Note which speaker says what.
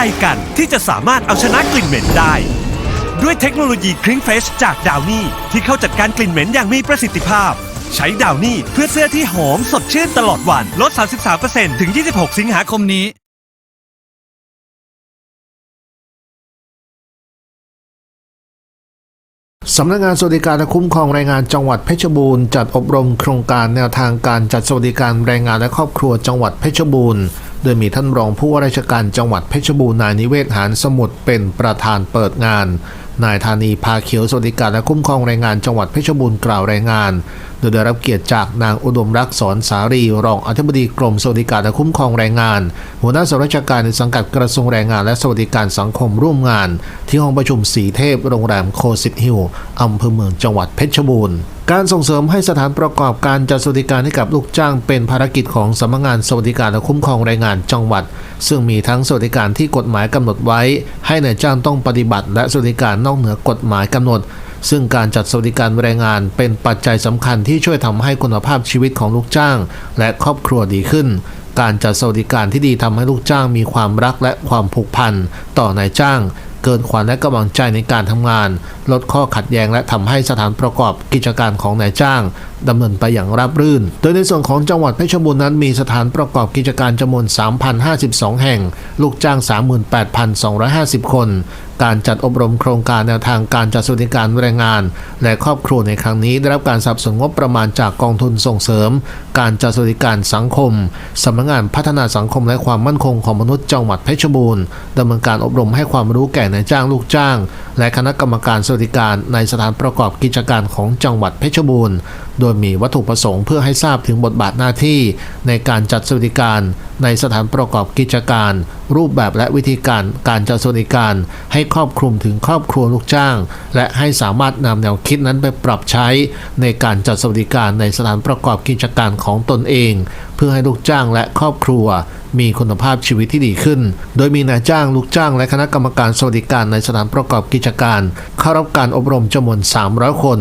Speaker 1: รกันที่จะสามารถเอาชนะกลิ่นเหม็นได้ ด้วยเทคโนโลยีคลิงเฟชจากดาวนี่ที่เข้าจัดการกลิ่นเหม็นอย่างมีประสิทธิภาพ ใช้ดาวนี่เพื่อเสื้อที่หอมสดชื่นตลอดวัน ลด 33%ถึง 26 สิงหาคมนี้
Speaker 2: สำนักงานสวัสดิการและคุ้มครองแรงงานจังหวัดเพชรบูรณ์จัดอบรมโครงการแนวทางการจัดสวัสดิการแรงงานและครอบครัวจังหวัดเพชรบูรณ์ โดยมีท่านรองผู้ว่าราชการจังหวัดเพชรบูรณ์นายนิเวศหานสมุทรเป็นประธานเปิดงาน นายธานีพาเขียวสวัสดิการและคุ้มครองแรงงานจังหวัดเพชรบูรณ์กล่าวรายงาน โดยได้รับเกียรติจากนางอุดมรักษ์สอนสารี รองอธิบดีกรมสวัสดิการและคุ้มครองแรงงาน หัวหน้าส่วนราชการในสังกัดกระทรวงแรงงานและสวัสดิการสังคมร่วมงาน ที่ห้องประชุมสีเทพโรงแรมโคสิตฮิลอำเภอเมืองจังหวัดเพชรบูรณ์การส่งเสริมให้สถานประกอบการจัดสวัสดิการให้กับลูกจ้างเป็นภารกิจของสำนักงานสวัสดิการและคุ้มครองแรงงานจังหวัด ซึ่งมีทั้งสวัสดิการที่กฎหมายกำหนดไว้ ให้นายจ้างต้องปฏิบัติ และสวัสดิการนอกเหนือกฎหมายกำหนด ซึ่งการจัดสวัสดิการแรงงานเป็นปัจจัยสำคัญที่ช่วยทำให้คุณภาพชีวิตของลูกจ้าง และครอบครัวดีขึ้น การจัดสวัสดิการที่ดีทำให้ลูกจ้างมีความรักและความผูกพันต่อนายจ้าง เกินขวัญและกำลังใจในการทำงาน ลดข้อขัดแย้งและทำให้สถานประกอบกิจการของนายจ้างดำเนินไปอย่างราบรื่น โดยในส่วนของจังหวัดเพชรบูรณ์นั้นมีสถานประกอบกิจการจำนวน 3,052 แห่ง ลูกจ้าง 38,250 คน การจัดอบรมโครงการแนวทางการจัดสวัสดิการแรงงาน และครอบครัวในครั้งนี้ได้รับการสนับสนุนงบประมาณจากกองทุนส่งเสริม การจัดสวัสดิการสังคมสำนักงานพัฒนาสังคมและความมั่นคงของมนุษย์จังหวัดเพชรบูรณ์ดำเนินการอบรมให้ความรู้แก่นายจ้างลูกจ้าง และคณะกรรมการสวัสดิการในสถานประกอบกิจการของจังหวัดเพชรบูรณ์โดยมีวัตถุประสงค์เพื่อให้ทราบถึงบทบาทหน้าที่ ในการจัดสวัสดิการ ในสถานประกอบกิจการ รูปแบบและวิธีการการจัดสวัสดิการ ให้ครอบคลุมถึงครอบครัวลูกจ้าง และให้สามารถนำแนวคิดนั้นไปปรับใช้ ในการจัดสวัสดิการในสถานประกอบกิจการของตนเอง เพื่อให้ลูกจ้างและครอบครัวมีคุณภาพชีวิตที่ดีขึ้น โดยมีนายจ้างลูกจ้างและคณะกรรมการสวัสดิการในสถานประกอบกิจการ เข้ารับการอบรมจำนวน 300 คน